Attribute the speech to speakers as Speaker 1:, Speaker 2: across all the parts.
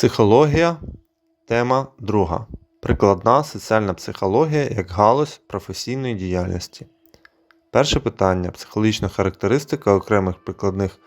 Speaker 1: Психологія. Тема 2. Прикладна соціальна психологія як галузь професійної діяльності. Перше питання. Психологічна характеристика окремих прикладних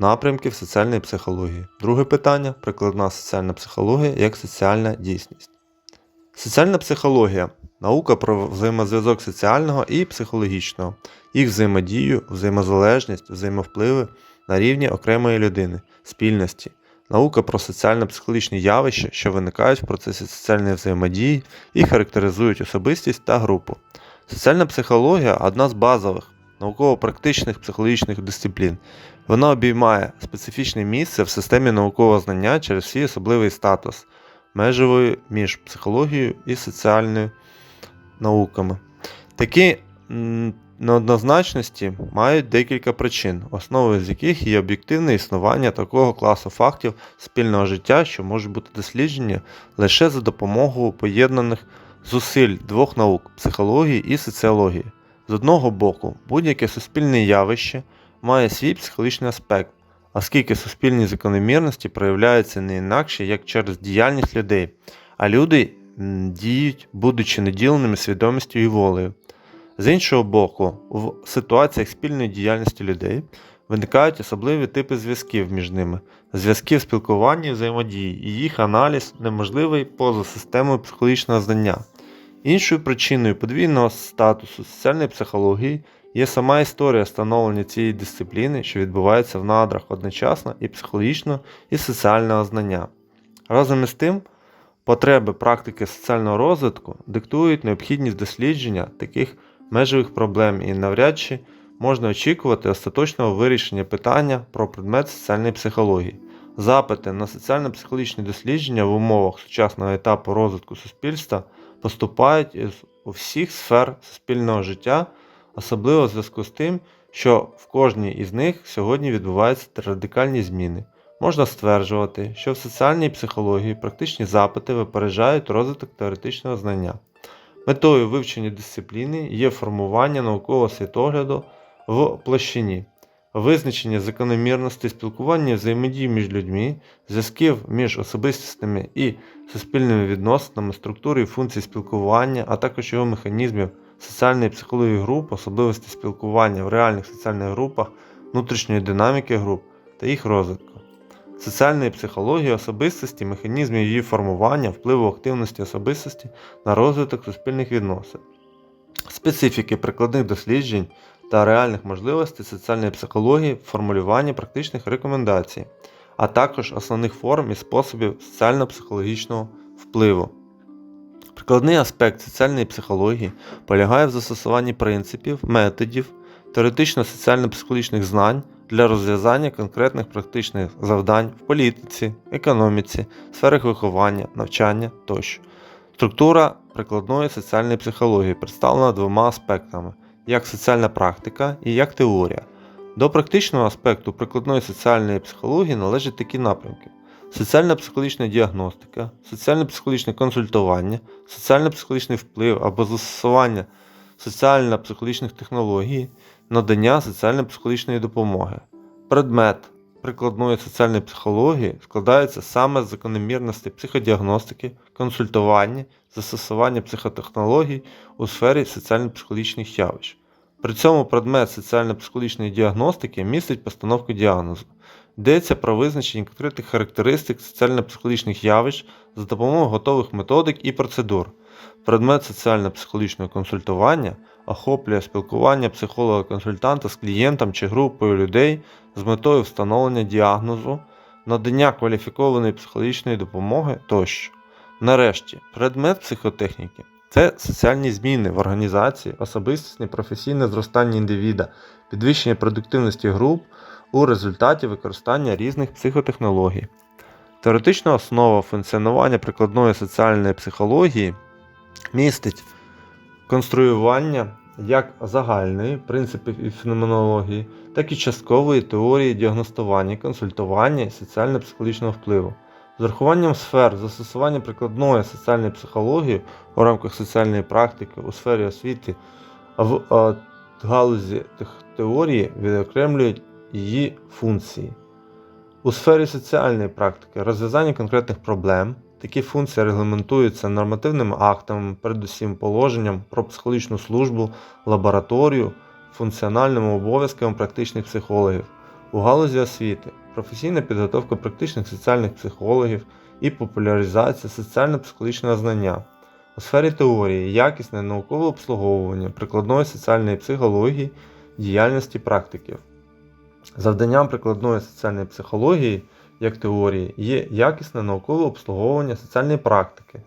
Speaker 1: напрямків соціальної психології. Друге питання. Прикладна соціальна психологія як соціальна дійсність. Соціальна психологія наука про взаємозв'язок соціального і психологічного, їх взаємодію, взаємозалежність, взаємовпливи на рівні окремої людини, спільності, наука про соціально-психологічні явища, що виникають в процесі соціальної взаємодії і характеризують особистість та групу. Соціальна психологія одна з базових науково-практичних психологічних дисциплін. Вона обіймає специфічне місце в системі наукового знання через свій особливий статус, межовий між психологією і соціальною науками. Такі неоднозначності мають декілька причин, основою з яких є об'єктивне існування такого класу фактів спільного життя, що можуть бути досліджені лише за допомогою поєднаних зусиль двох наук психології і соціології. З одного боку, будь-яке суспільне явище має свій психологічний аспект, оскільки суспільні закономірності проявляються не інакше, як через діяльність людей, а люди діють, будучи наділеними свідомістю і волею. З іншого боку, в ситуаціях спільної діяльності людей виникають особливі типи зв'язків між ними, зв'язків спілкування і взаємодії, і їх аналіз неможливий поза системою психологічного знання. Іншою причиною подвійного статусу соціальної психології є сама історія становлення цієї дисципліни, що відбувається в надрах одночасно і психологічного, і соціального знання. Разом із тим, потреби практики соціального розвитку диктують необхідність дослідження таких межових проблем і навряд чи можна очікувати остаточного вирішення питання про предмет соціальної психології. Запити на соціально-психологічні дослідження в умовах сучасного етапу розвитку суспільства поступають із усіх сфер суспільного життя, особливо в зв'язку з тим, що в кожній із них сьогодні відбуваються радикальні зміни. Можна стверджувати, що в соціальній психології практичні запити випереджають розвиток теоретичного знання. Метою вивчення дисципліни є формування наукового світогляду в площині, визначення закономірностей спілкування взаємодії між людьми, зв'язків між особистісними і суспільними відносинами, структури і функцій спілкування, а також його механізмів соціальної психології груп, особливості спілкування в реальних соціальних групах, внутрішньої динаміки груп та їх розвитку. Соціальної психології особистості, механізмів її формування, впливу активності особистості на розвиток суспільних відносин, специфіки прикладних досліджень та реальних можливостей соціальної психології в формулюванні практичних рекомендацій, а також основних форм і способів соціально-психологічного впливу. Прикладний аспект соціальної психології полягає в застосуванні принципів, методів, теоретично-соціально-психологічних знань для розв'язання конкретних практичних завдань в політиці, економіці, сферах виховання, навчання тощо. Структура прикладної соціальної психології представлена двома аспектами: як соціальна практика і як теорія. До практичного аспекту прикладної соціальної психології належать такі напрямки: соціально-психологічна діагностика, соціально-психологічне консультування, соціально-психологічний вплив або застосування соціально-психологічних технологій, надання соціально-психологічної допомоги. Предмет прикладної соціальної психології складається саме з закономірностей психодіагностики, консультування, застосування психотехнологій у сфері соціально-психологічних явищ. При цьому предмет соціально-психологічної діагностики містить постановку діагнозу. Йдеться про визначення конкретних характеристик соціально-психологічних явищ за допомогою готових методик і процедур. Предмет соціально-психологічного консультування охоплює спілкування психолога-консультанта з клієнтом чи групою людей з метою встановлення діагнозу, надання кваліфікованої психологічної допомоги тощо. Нарешті, предмет психотехніки це соціальні зміни в організації, особистісне професійне зростання індивіда, підвищення продуктивності груп у результаті використання різних психотехнологій. Теоретична основа функціонування прикладної соціальної психології містить конструювання як загальної принципів і феноменології, так і часткової теорії діагностування, консультування і соціально-психологічного впливу. З урахуванням сфер застосування прикладної соціальної психології у рамках соціальної практики у сфері освіти в е, галузі теорії відокремлюють її функції. У сфері соціальної практики розв'язання конкретних проблем такі функції регламентуються нормативними актами, передусім положенням про психологічну службу, лабораторію, функціональними обов'язками практичних психологів. У галузі освіти професійна підготовка практичних соціальних психологів і популяризація соціально-психологічного знання. У сфері теорії якісне наукове обслуговування прикладної соціальної психології, діяльності практиків. Завданням прикладної соціальної психології як теорії є якісне наукове обслуговування соціальної практики,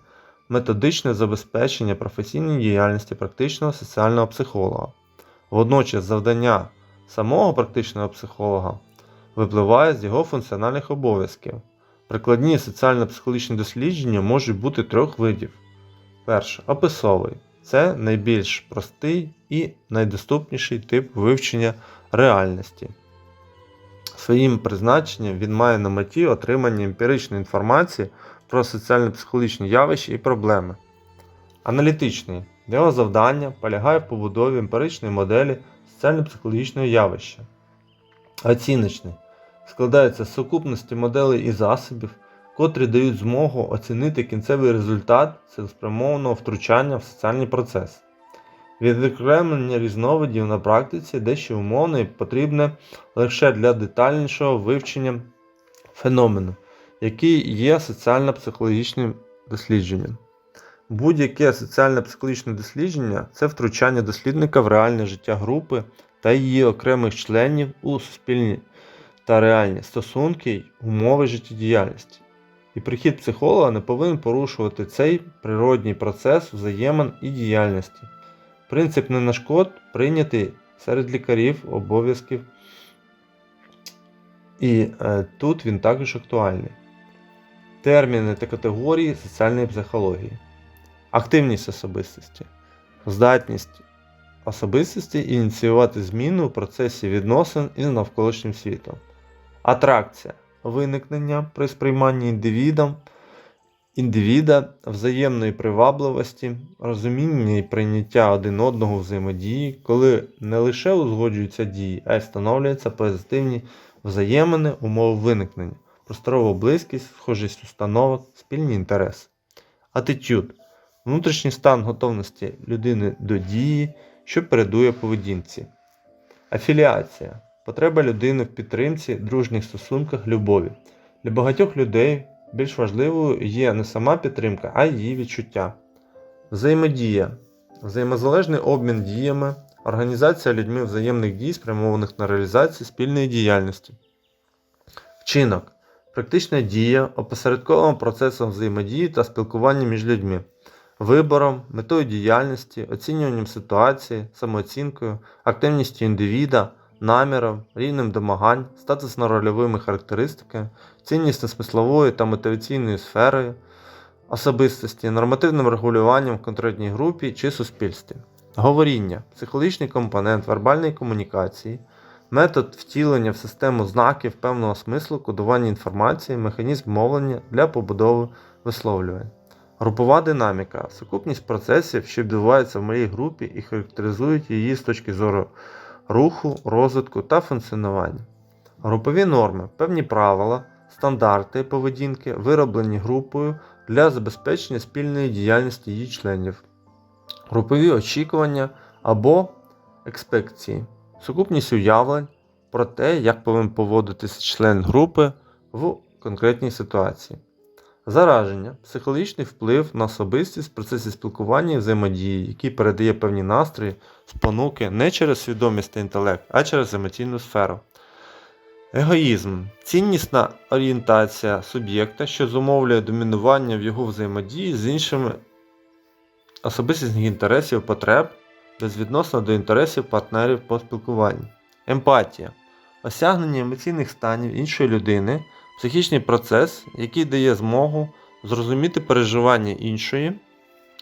Speaker 1: методичне забезпечення професійної діяльності практичного соціального психолога. Водночас завдання самого практичного психолога випливає з його функціональних обов'язків. Прикладні соціально-психологічні дослідження можуть бути трьох видів. Перше описовий. Це найбільш простий і найдоступніший тип вивчення реальності. Своїм призначенням він має на меті отримання емпіричної інформації про соціально-психологічні явища і проблеми. Аналітичний його завдання полягає в побудові емпіричної моделі соціально-психологічного явища. Оціночний складається з сукупності моделей і засобів, котрі дають змогу оцінити кінцевий результат цілеспрямованого втручання в соціальний процес. Відокремлення різновидів на практиці дещо умовне і потрібне лише для детальнішого вивчення феномену, який є соціально-психологічним дослідженням. Будь-яке соціально-психологічне дослідження це втручання дослідника в реальне життя групи та її окремих членів у суспільні та реальні стосунки умови життєдіяльності. І прихід психолога не повинен порушувати цей природній процес взаємин і діяльності. Принцип не нашкод прийнятий серед лікарів обов'язків, і е, тут він також актуальний. Терміни та категорії соціальної психології. Активність особистості, здатність особистості ініціювати зміну у процесі відносин із навколишнім світом. Атракція виникнення при сприйманні індивідом, індивіда, взаємної привабливості, розуміння і прийняття один одного взаємодії, коли не лише узгоджуються дії, а й встановлюються позитивні взаємини, умови виникнення, просторова близькість, схожість установок, спільні інтереси. Атитюд внутрішній стан готовності людини до дії, що передує поведінці. Афіліація потреба людини в підтримці, дружніх стосунках, любові. Для багатьох людей більш важливою є не сама підтримка, а її відчуття. Взаємодія взаємозалежний обмін діями, організація людьми взаємних дій, спрямованих на реалізацію спільної діяльності. Вчинок практична дія, опосередкована процесом взаємодії та спілкування між людьми, вибором, метою діяльності, оцінюванням ситуації, самооцінкою, активністю індивіда, наміром, рівнем домагань, статусно-рольовими характеристиками, ціннісно-смисловою та мотиваційною сферою, особистості, нормативним регулюванням в конкретній групі чи суспільстві. Говоріння психологічний компонент вербальної комунікації, метод втілення в систему знаків певного смислу, кодування інформації, механізм мовлення для побудови висловлювань. Групова динаміка сукупність процесів, що відбуваються в моїй групі і характеризують її з точки зору руху, розвитку та функціонування. Групові норми, певні правила, стандарти поведінки, вироблені групою для забезпечення спільної діяльності її членів, групові очікування або експекції, сукупність уявлень про те, як повинен поводитися член групи в конкретній ситуації. Зараження психологічний вплив на особистість в процесі спілкування і взаємодії, який передає певні настрої, спонуки не через свідомість та інтелект, а через емоційну сферу. Егоїзм ціннісна орієнтація суб'єкта, що зумовлює домінування в його взаємодії з іншими особистісних інтересів потреб безвідносно до інтересів партнерів по спілкуванню. Емпатія осягнення емоційних станів іншої людини, психічний процес, який дає змогу зрозуміти переживання іншої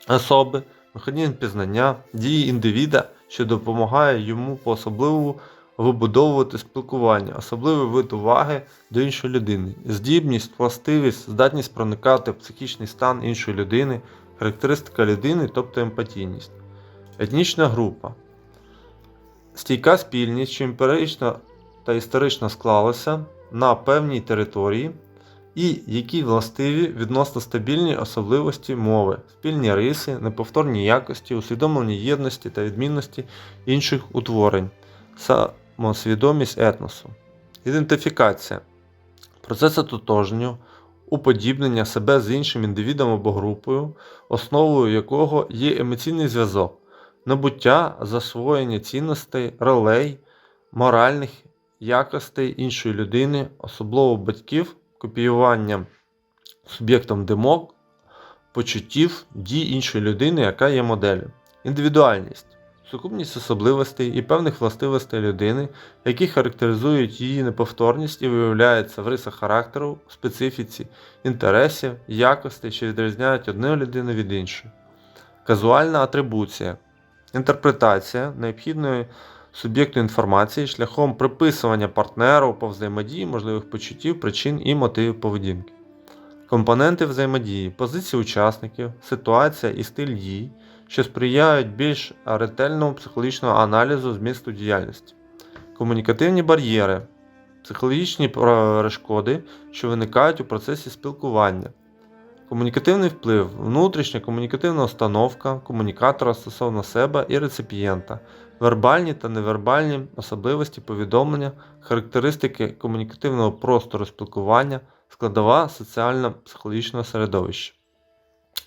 Speaker 1: особи, механізм пізнання, дії індивіда, що допомагає йому по особливому вибудовувати спілкування, особливий вид уваги до іншої людини, здібність, властивість, здатність проникати в психічний стан іншої людини, характеристика людини, тобто емпатійність. Етнічна група. Стійка спільність, що емпірично та історично склалася, на певній території і які властиві відносно стабільні особливості мови, спільні риси, неповторні якості, усвідомлені єдності та відмінності інших утворень, самосвідомість етносу. Ідентифікація. Процес ототожнення, уподібнення себе з іншим індивідом або групою, основою якого є емоційний зв'язок, набуття, засвоєння цінностей, ролей, моральних якостей іншої людини, особливо батьків, копіювання суб'єктом димок, почуттів, дій іншої людини, яка є моделлю. Індивідуальність сукупність особливостей і певних властивостей людини, які характеризують її неповторність і виявляються в рисах характеру, специфіці, інтересів, якостей, що відрізняють одну людину від іншої. Казуальна атрибуція інтерпретація необхідної суб'єкту інформації шляхом приписування партнеру по взаємодії можливих почуттів, причин і мотивів поведінки. Компоненти взаємодії, позиції учасників, ситуація і стиль дій, що сприяють більш ретельному психологічному аналізу змісту діяльності. Комунікативні бар'єри, психологічні перешкоди, що виникають у процесі спілкування. Комунікативний вплив, внутрішня комунікативна установка комунікатора стосовно себе і реципієнта, вербальні та невербальні особливості повідомлення, характеристики комунікативного простору спілкування, складова соціально-психологічного середовища.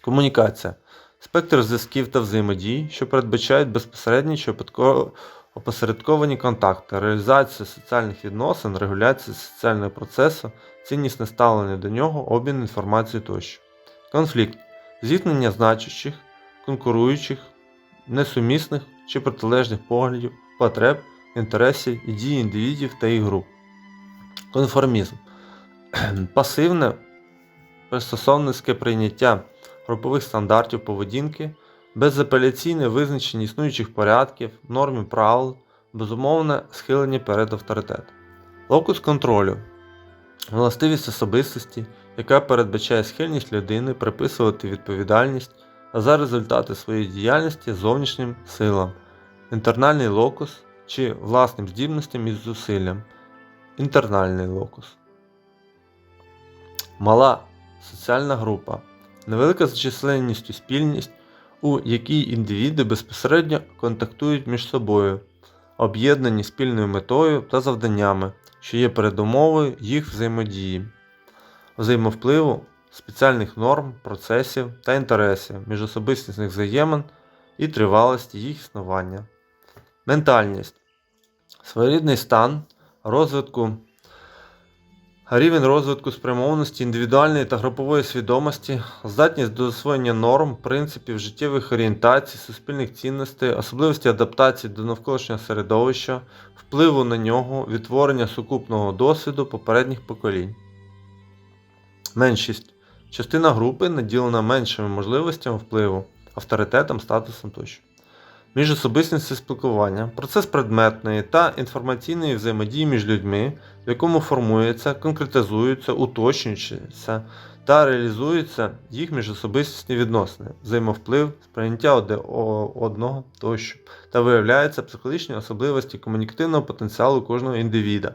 Speaker 1: Комунікація спектр зв'язків та взаємодій, що передбачають безпосередні чи опосередковані контакти, реалізація соціальних відносин, регуляція соціального процесу, ціннісне ставлення до нього, обмін інформацією тощо. Конфлікт зіткнення значущих, конкуруючих, несумісних чи протилежних поглядів, потреб, інтересів і дій індивідів та їх груп. Конформізм пасивне пристосовницьке прийняття групових стандартів поведінки, безапеляційне визначення існуючих порядків, норм і правил, безумовне схилення перед авторитетом. Локус контролю властивість особистості, яка передбачає схильність людини приписувати відповідальність за результати своєї діяльності зовнішнім силам, інтернальний локус чи власним здібностям із зусиллям. Інтернальний локус. Мала соціальна група. Невелика за численністю спільність, у якій індивіди безпосередньо контактують між собою, об'єднані спільною метою та завданнями, що є передумовою їх взаємодії, взаємовпливу спеціальних норм, процесів та інтересів, міжособистісних взаємин і тривалості їх існування. Ментальність своєрідний стан розвитку. Рівень розвитку спрямованості індивідуальної та групової свідомості, здатність до засвоєння норм, принципів, життєвих орієнтацій, суспільних цінностей, особливості адаптації до навколишнього середовища, впливу на нього, відтворення сукупного досвіду попередніх поколінь. Меншість. Частина групи наділена меншими можливостями впливу, авторитетом, статусом тощо. Міжособистісне спілкування, процес предметної та інформаційної взаємодії між людьми, в якому формується, конкретизуються, уточнюються та реалізуються їх міжособистісні відносини, взаємовплив, сприйняття одного тощо, та виявляються психологічні особливості комунікативного потенціалу кожного індивіда.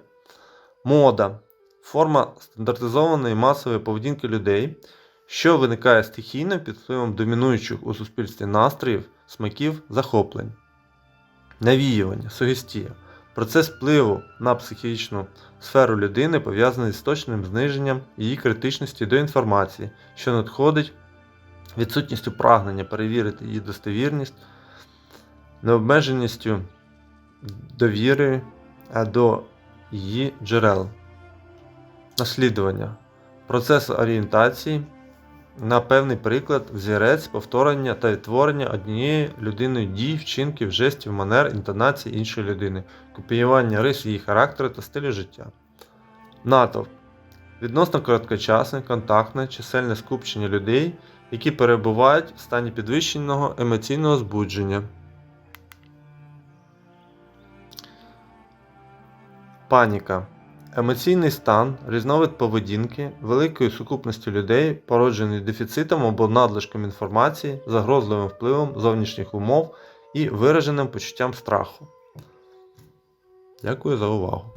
Speaker 1: Мода форма стандартизованої масової поведінки людей, що виникає стихійно під впливом домінуючих у суспільстві настроїв смаків захоплень, навіювання, сугестія. Процес впливу на психічну сферу людини пов'язаний з точним зниженням її критичності до інформації, що надходить відсутністю прагнення перевірити її достовірність, необмеженістю довіри до її джерел. Наслідування. Процес орієнтації на певний приклад, взірець, повторення та відтворення однієї людиною дій, вчинків, жестів, манер, інтонацій іншої людини, копіювання рис її характеру та стилю життя. Натовп відносно короткочасне, контактне, чисельне скупчення людей, які перебувають в стані підвищеного емоційного збудження. Паніка Емоційний стан, різновид поведінки, великої сукупності людей, породжений дефіцитом або надлишком інформації, загрозливим впливом зовнішніх умов і вираженим почуттям страху. Дякую за увагу.